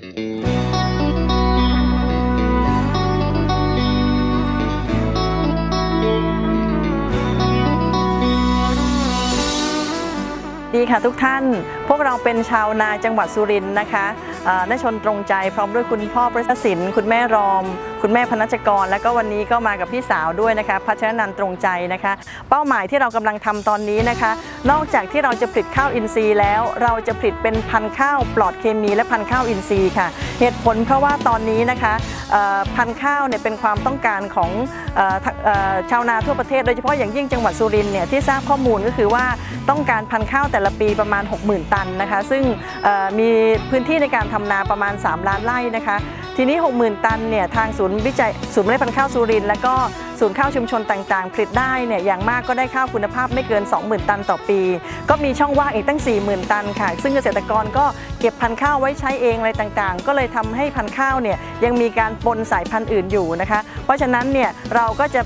Música ดีค่ะทุกท่าน พวกเราเป็นชาวนาจังหวัดสุรินทร์นะคะเอ่อได้ชนตรงใจพร้อมด้วยคุณพ่อประสินคุณแม่รอม คุณแม่พนัชกร แล้วก็วันนี้ก็มากับพี่สาวด้วยนะคะพัชรนันตรงใจนะคะ เป้าหมายที่เรากำลังทำตอนนี้นะคะ นอกจากที่เราจะผลิตข้าวอินทรีย์แล้ว เราจะผลิตเป็นพันธุ์ข้าวปลอดเคมีและพันธุ์ข้าวอินทรีย์ค่ะ เหตุผลเพราะว่าตอนนี้นะคะพันธุ์ข้าวเนี่ยเป็นความต้องการของออชาวนาทั่วประเทศ โดยเฉพาะอย่างยิ่งจังหวัดสุรินทร์เนี่ยที่ทราบข้อมูลก็คือว่าต้องการพันธุ์ข้าวแต่ละปีประมาณ 60,000 ตันนะคะซึ่งมีพื้นที่ในการทำนาประมาณ 3 ล้านไร่นะคะทีนี้ 60,000 ตันเนี่ยทางศูนย์วิจัยศูนย์เมล็ดพันธุ์ข้าวสุรินทร์และก็ศูนย์ข้าวชุมชนต่างๆ ผลิตได้เนี่ยอย่างมากก็ได้ข้าวคุณภาพไม่เกิน 20,000 ตันต่อปี ก็มีช่องว่างอีกตั้ง 40,000 ตันค่ะ ซึ่งเกษตรกรก็เก็บพันธุ์ข้าวไว้ใช้เองอะไรต่างๆ ก็เลยทำให้พันธุ์ข้าวเนี่ยยังมีการปนสายพันธุ์อื่นอยู่นะคะ เพราะฉะนั้นเนี่ยเราก็จะ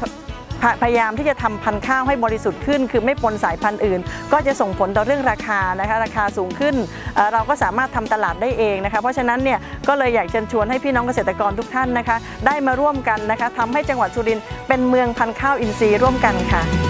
พยายามที่จะทำพันธุ์ข้าวให้บริสุทธิ์ขึ้น คือไม่ปนสายพันธุ์อื่น ก็จะส่งผลต่อเรื่องราคานะคะราคาสูงขึ้นเเราก็สามารถทำตลาดได้เองนะคะ เพราะฉะนั้นเนี่ยก็เลยอยากเชิญชวนให้พี่น้องเกษตรกรทุกท่านนะคะ ได้มาร่วมกันนะคะทำให้จังหวัดสุรินทร์เป็นเมืองพันธุ์ข้าวอินทรีย์ร่วมกันค่ะ